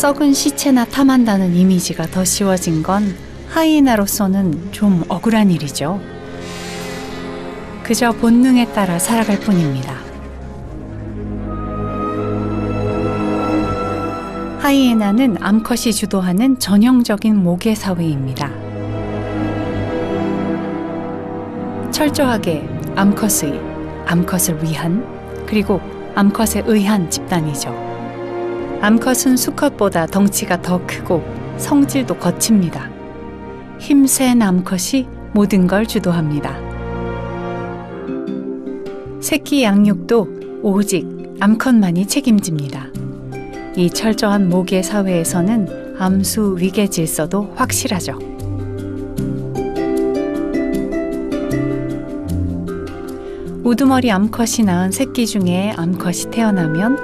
썩은 시체나 탐한다는 이미지가 더 씌워진 건 하이에나로서는 좀 억울한 일이죠. 그저 본능에 따라 살아갈 뿐입니다. 하이에나는 암컷이 주도하는 전형적인 모계 사회입니다. 철저하게 암컷의, 암컷을 위한, 그리고 암컷에 의한 집단이죠. 암컷은 수컷보다 덩치가 더 크고 성질도 거칩니다. 힘센 암컷이 모든 걸 주도합니다. 새끼 양육도 오직 암컷만이 책임집니다. 이 철저한 모계 사회에서는 암수 위계 질서도 확실하죠. 우두머리 암컷이 낳은 새끼 중에 암컷이 태어나면